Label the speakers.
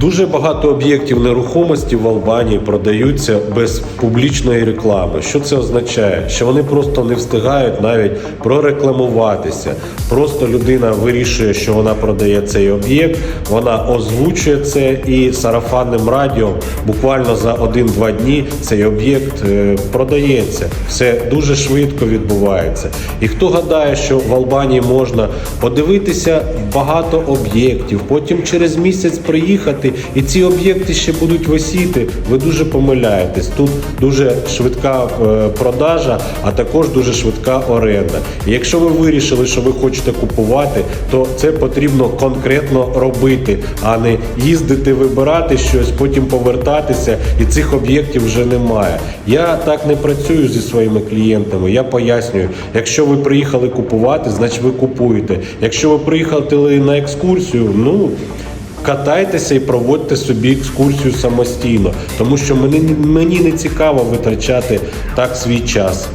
Speaker 1: Дуже багато об'єктів нерухомості в Албанії продаються без публічної реклами. Що це означає? Що вони просто не встигають навіть прорекламуватися. Просто людина вирішує, що вона продає цей об'єкт, вона озвучує це і сарафанним радіо буквально за 1-2 дні цей об'єкт е, продається. Все дуже швидко відбувається. І хто гадає, що в Албанії можна подивитися багато об'єктів, потім через місяць приїхати, і ці об'єкти ще будуть висіти. Ви дуже помиляєтесь. Тут дуже швидка е, продажа, а також дуже швидка оренда. І якщо ви вирішили, що ви хочете купувати, то це потрібно конкретно робити, а не їздити, вибирати щось, потім повертатися, і цих об'єктів вже немає. Я так не працюю зі своїми клієнтами. Я пояснюю, якщо ви приїхали купувати, значить ви купуєте. Якщо ви приїхали на екскурсію, ну. Катайтеся і проводьте собі екскурсію самостійно, тому що мені, мені не цікаво витрачати так свій час.